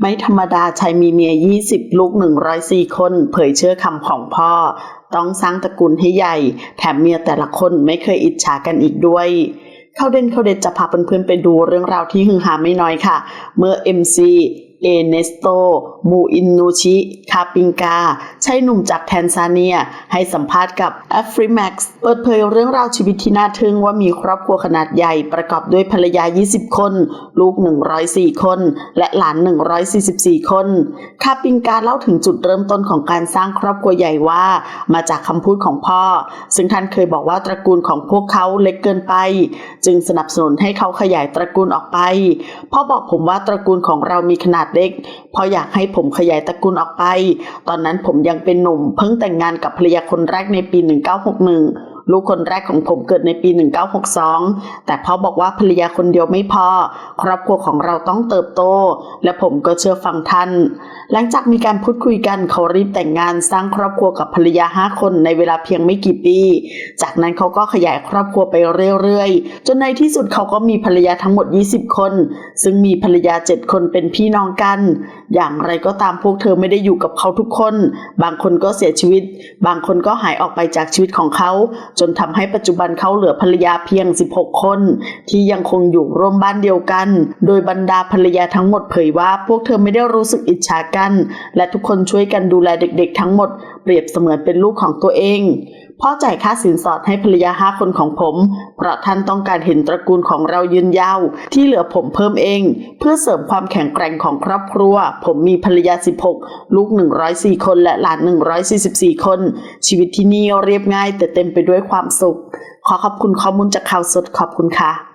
ไม่ธรรมดาชายมีเมีย 20 ลูก 104 คน เผยเชื่อคำของพ่อ ต้องสร้างตระกูลให้ใหญ่ แถมเมียแต่ละคนไม่เคยอิจฉากันอีกด้วยเข้าเด่นเข้าเด็ดจะพาเพื่อนๆไปดูเรื่องราวที่ฮือฮาไม่น้อยค่ะ เมื่อ MC เอเนสโต มูอินนูชิ คาปิงกาชายหนุ่มจากแทนซาเนีย ให้สัมภาษณ์กับ a f r i m a x เปิดเผยเรื่องราวชีวิตที่น่าทึ่งว่ามีครอบครัวขนาดใหญ่ประกอบด้วยภรรยา 20 คน ลูก 104 คน และหลาน 144 คน คาปิงกาเล่าถึงจุดเริ่มต้นของการสร้างครอบครัวใหญ่ว่า มาจากคำพูดของพ่อ ซึ่งท่านเคยบอกว่าตระกูลของพวกเขาเล็กเกินไป จึงสนับสนุนให้เขาขยายตระกูลออกไปพ่อบอกผมว่าตระกูลของเรามีขนาดเล็กเพราะอยากให้ผมขยายตระกูลออกไป ตอนนั้นผมยังเป็นหนุ่ม เพิ่งแต่งงานกับภรรยาคนแรกในปี 1961 ลูกคนแรกของผมเกิดในปี 1962 แต่พ่อบอกว่าภรรยาคนเดียวไม่พอ ครอบครัวของเราต้องเติบโต และผมก็เชื่อฟังท่าน หลังจากมีการพูดคุยกันเขารีบแต่งงานสร้างครอบครัวกับภรรยาห้าคนในเวลาเพียงไม่กี่ปี จากนั้นเขาก็ขยายครอบครัวไปเรื่อยๆ จนในที่สุดเขาก็มีภรรยาทั้งหมด 20 คน ซึ่งมีภรรยา 7 คนเป็นพี่น้องกัน อย่างไรก็ตามพวกเธอไม่ได้อยู่กับเขาทุกคน บางคนก็เสียชีวิต บางคนก็หายออกไปจากชีวิตของเขาจนทำให้ปัจจุบันเขาเหลือภรรยาเพียง 16 คน ที่ยังคงอยู่ร่วมบ้านเดียวกัน โดยบรรดาภรรยาทั้งหมดเผยว่าพวกเธอไม่ได้รู้สึกอิจฉากัน และทุกคนช่วยกันดูแลเด็กๆ ทั้งหมด เปรียบเสมือนเป็นลูกของตัวเอง พ่อจ่ายค่าสินสอดให้ภรรยาห้าคนของผม เพราะท่านต้องการเห็นตระกูลของเรายืนยาว ที่เหลือผมเพิ่มเอง เพื่อเสริมความแข็งแกร่งของครอบครัว ผมมีภรรยา 16 ลูก 104 คนและหลาน 144 คน ชีวิตที่นี่เรียบง่ายแต่เต็มไปด้วยความสุข ขอขอบคุณข้อมูลจากข่าวสดขอบคุณค่ะ